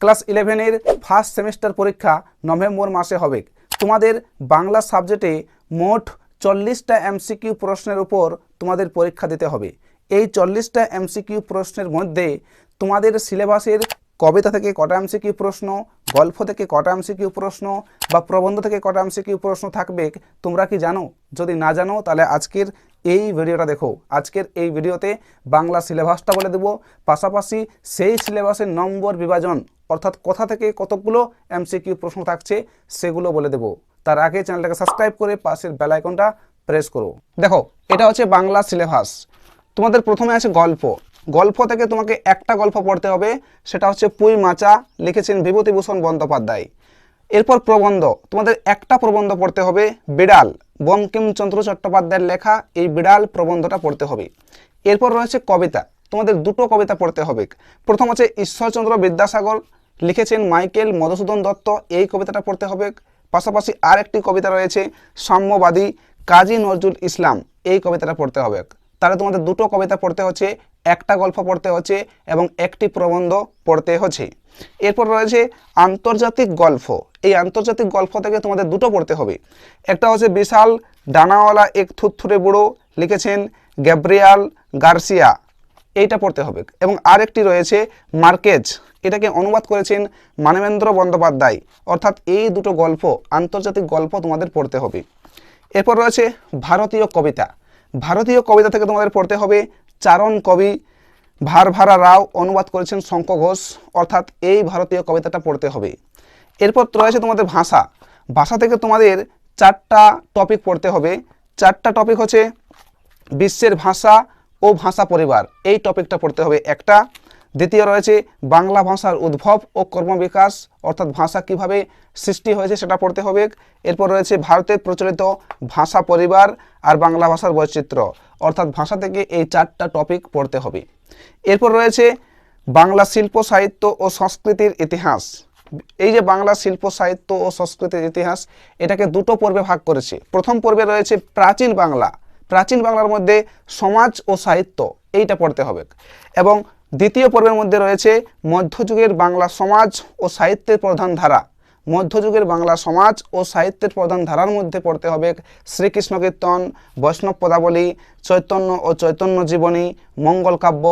Class ইলেভেনের first semester পরীক্ষা November মাসে হবে। তোমাদের বাংলা সাবজেক্টে মোট চল্লিশটা এমসিকিউ প্রশ্নের উপর তোমাদের পরীক্ষা দিতে হবে। এই চল্লিশটা এমসিকিউ প্রশ্নের মধ্যে তোমাদের সিলেবাসের কবিতা থেকে কটা এমসিকিউ প্রশ্ন, গল্প থেকে কটা এমসিকিউ প্রশ্ন বা প্রবন্ধ থেকে কটা এমসিকিউ প্রশ্ন থাকবে, তোমরা কি জানো? যদি না জানো, তাহলে আজকের এই ভিডিওটা দেখো। আজকের এই ভিডিওতে বাংলা সিলেবাসটা বলে দেবো। পাশাপাশি সেই সিলেবাসের নম্বর বিভাজন অর্থাৎ কোথা থেকে কতগুলো এমসিকিউ প্রশ্ন থাকছে সেগুলো বলে দেবো। তার আগে চ্যানেলটাকে সাবস্ক্রাইব করে পাশের বেল আইকনটা প্রেস করো। দেখো, এটা হচ্ছে বাংলা সিলেবাস। তোমাদের প্রথমে আছে গল্প। গল্প থেকে তোমাকে একটা গল্প পড়তে হবে, সেটা হচ্ছে পুই মাচা, লিখেছেন বিভূতিভূষণ বন্দ্যোপাধ্যায়। এরপর প্রবন্ধ। তোমাদের একটা প্রবন্ধ পড়তে হবে, বিড়াল, বঙ্কিমচন্দ্র চট্টোপাধ্যায়ের লেখা, এই বিড়াল প্রবন্ধটা পড়তে হবে। এরপর রয়েছে কবিতা। তোমাদের দুটো কবিতা পড়তে হবে। প্রথম আছে ঈশ্বরচন্দ্র বিদ্যাসাগর লিখেছেন মাইকেল মধুসূদন দত্ত। এই কবিতাটা পড়তে হবে। পাশাপাশি আর একটি কবিতা রয়েছে, সাম্যবাদী কাজী নজরুল ইসলাম। এই কবিতাটা পড়তে হবে। তাহলে তোমাদের দুটো কবিতা পড়তে হচ্ছে, একটা গল্প পড়তে হচ্ছে এবং একটি প্রবন্ধ পড়তে হচ্ছে। এরপর রয়েছে আন্তর্জাতিক গল্প। এই আন্তর্জাতিক গল্প থেকে তোমাদের দুটো পড়তে হবে। একটা হচ্ছে বিশাল ডানাওয়ালা এক থুতথুরে বুড়ো, লিখেছেন গ্যাব্রিয়াল গার্সিয়া। এইটা পড়তে হবে। এবং আরেকটি রয়েছে মার্কেজ। এটাকে অনুবাদ করেছেন মানবেন্দ্র বন্দ্যোপাধ্যায়। অর্থাৎ এই দুটো গল্প, আন্তর্জাতিক গল্প তোমাদের পড়তে হবে। এরপর রয়েছে ভারতীয় কবিতা। ভারতীয় কবিতা থেকে তোমাদের পড়তে হবে চারণ কবি ভারভারা রাও, অনুবাদ করেছেন শঙ্খ ঘোষ। অর্থাৎ এই ভারতীয় কবিতাটা পড়তে হবে। এরপর রয়েছে তোমাদের ভাষা। ভাষা থেকে তোমাদের চারটা টপিক পড়তে হবে। চারটা টপিক হচ্ছে বিশ্বের ভাষা ও ভাষা পরিবার। এই টপিকটা পড়তে হবে একটা। দ্বিতীয় রয়েছে, বাংলা ভাষার উদ্ভব ও কর্মবিকাশ অর্থাৎ ভাষা কীভাবে সৃষ্টি হয়েছে সেটা পড়তে হবে। এরপর রয়েছে ভারতের প্রচলিত ভাষা পরিবার আর বাংলা ভাষার বৈচিত্র্য, অর্থাৎ ভাষা থেকে এই চারটা টপিক পড়তে হবে। এরপর রয়েছে, বাংলা শিল্প, সাহিত্য ও সংস্কৃতির ইতিহাস। এই যে বাংলা শিল্প, সাহিত্য ও সংস্কৃতির ইতিহাস, এটাকে দুটো পর্বে ভাগ করেছে। প্রথম পর্বে রয়েছে প্রাচীন বাংলা প্রাচীন বাংলার মধ্যে সমাজ ও সাহিত্য, এইটা পড়তে হবে। এবং দ্বিতীয় পর্বের মধ্যে রয়েছে মধ্যযুগের বাংলা সমাজ ও সাহিত্যের প্রধান ধারা। মধ্যযুগের বাংলা সমাজ ও সাহিত্যের প্রধান ধারার মধ্যে পড়তে হবে শ্রীকৃষ্ণ কীর্তন, বৈষ্ণব পদাবলী, চৈতন্য ও চৈতন্য জীবনী, মঙ্গল কাব্য,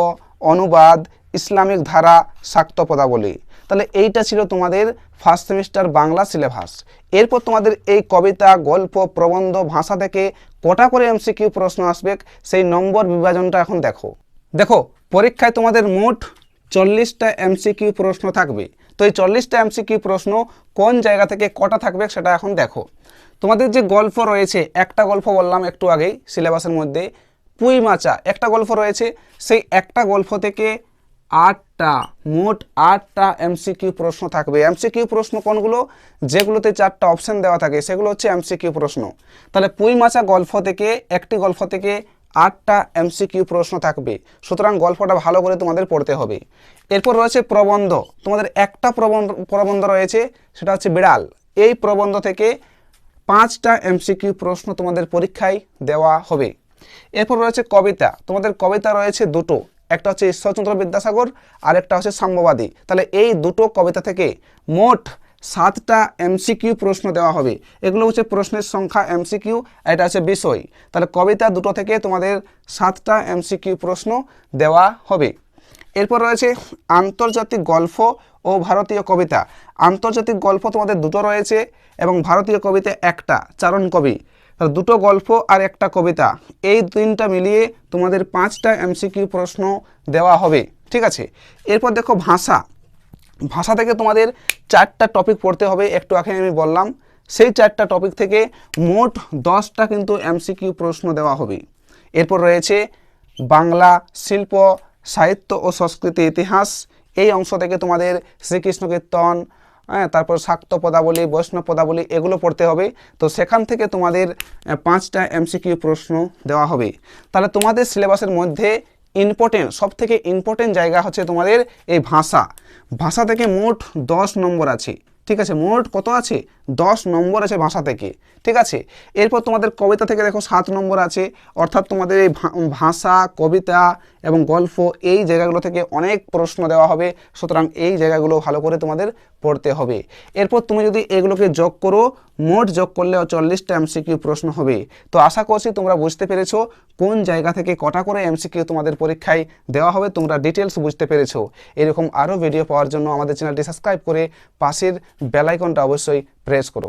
অনুবাদ, ইসলামিক ধারা, শাক্ত পদাবলী। তাহলে এইটা ছিল তোমাদের ফার্স্ট সেমিস্টার বাংলা সিলেবাস এরপর তোমাদের এই কবিতা, গল্প, প্রবন্ধ, ভাষা থেকে কটা করে এমসিকিউ প্রশ্ন আসবে, সেই নম্বর বিভাজনটা এখন দেখো। দেখো, পরীক্ষায় তোমাদের মোট চল্লিশটা এমসিকিউ প্রশ্ন থাকবে। তো এই চল্লিশটা এমসিকিউ প্রশ্ন কোন জায়গা থেকে কটা থাকবে সেটা এখন দেখো। তোমাদের যে গল্প রয়েছে, একটা গল্প বললাম একটু আগেই সিলেবাসের মধ্যে পুই মাচা একটা গল্প রয়েছে, সেই একটা গল্প থেকে আটটা, মোট আটটা এমসিকিউ প্রশ্ন থাকবে। এমসিকিউ প্রশ্ন কোনগুলো? যেগুলোতে চারটা অপশন দেওয়া থাকে, সেগুলো হচ্ছে এমসিকিউ প্রশ্ন। তাহলে পুই মাচা গল্প থেকে, একটি গল্প থেকে আটটা এমসিকিউ প্রশ্ন থাকবে। সুতরাং গল্পটা ভালো করে তোমাদের পড়তে হবে। এরপর রয়েছে প্রবন্ধ। তোমাদের একটা প্রবন্ধ প্রবন্ধ রয়েছে, সেটা হচ্ছে বিড়াল। এই প্রবন্ধ থেকে পাঁচটা এমসিকিউ প্রশ্ন তোমাদের পরীক্ষায় দেওয়া হবে। এরপর রয়েছে কবিতা। তোমাদের কবিতা রয়েছে দুটো। একটা হচ্ছে ঈশ্বরচন্দ্র বিদ্যাসাগর আর একটা হচ্ছে সাম্যবাদী। তাহলে এই দুটো কবিতা থেকে মোট সাতটা এমসিকিউ প্রশ্ন দেওয়া হবে। এগুলো হচ্ছে প্রশ্নের সংখ্যা এমসিকিউ এটা হচ্ছে বিষয়। তাহলে কবিতা দুটো থেকে তোমাদের সাতটা এমসিকিউ প্রশ্ন দেওয়া হবে। এরপর রয়েছে আন্তর্জাতিক গল্প ও ভারতীয় কবিতা। আন্তর্জাতিক গল্প তোমাদের দুটো রয়েছে এবং ভারতীয় কবিতা একটা, চারণ কবি। তাহলে দুটো গল্প আর একটা কবিতা, এই তিনটা মিলিয়ে তোমাদের পাঁচটা এমসিকিউ প্রশ্ন দেওয়া হবে, ঠিক আছে? এরপর দেখো ভাষা। ভাষা থেকে তোমাদের চারটা টপিক পড়তে হবে, একটু আগে আমি বললাম, সেই চারটা টপিক থেকে মোট দশটা কিন্তু এমসিকিউ প্রশ্ন দেওয়া হবে। এরপর রয়েছে বাংলা, শিল্প, সাহিত্য ও সংস্কৃতি ইতিহাস, এই অংশ থেকে তোমাদের শ্রীকৃষ্ণ কীর্তন হ্যাঁ তারপর শাক্ত পদাবলী বৈষ্ণব পদাবলী, এগুলো পড়তে হবে। তো সেখান থেকে তোমাদের পাঁচটা এমসিকিউ প্রশ্ন দেওয়া হবে। তাহলে তোমাদের সিলেবাসের মধ্যে ইম্পর্টেন্ট সব থেকে ইম্পর্টেন্ট জায়গা হচ্ছে তোমাদের এই ভাষা। ভাষা থেকে মোট দশ নম্বর আছে। ঠিক আছে, মোট কত আছে? দশ নম্বর আছে ভাষা থেকে, ঠিক আছে? এরপর তোমাদের কবিতা থেকে দেখো সাত নম্বর আছে, অর্থাৎ তোমাদের এই ভাষা, কবিতা এবং গল্প এই জায়গাগুলো থেকে অনেক প্রশ্ন দেওয়া হবে, সুতরাং এই জায়গাগুলো ভালো করে তোমাদের পড়তে হবে। এরপর তুমি যদি এগুলোকে যোগ করো মোট যোগ করলে চল্লিশটা এমসিকিউ প্রশ্ন হবে। তো আশা করছি তোমরা বুঝতে পেরেছ কোন জায়গা থেকে কটা করে এমসিকিউ তোমাদের পরীক্ষায় দেওয়া হবে, তোমরা ডিটেলস বুঝতে পেরেছ। এরকম আরও ভিডিও পাওয়ার জন্য আমাদের চ্যানেলটি সাবস্ক্রাইব করে পাশের বেলাইকনটা অবশ্যই প্রেস করো।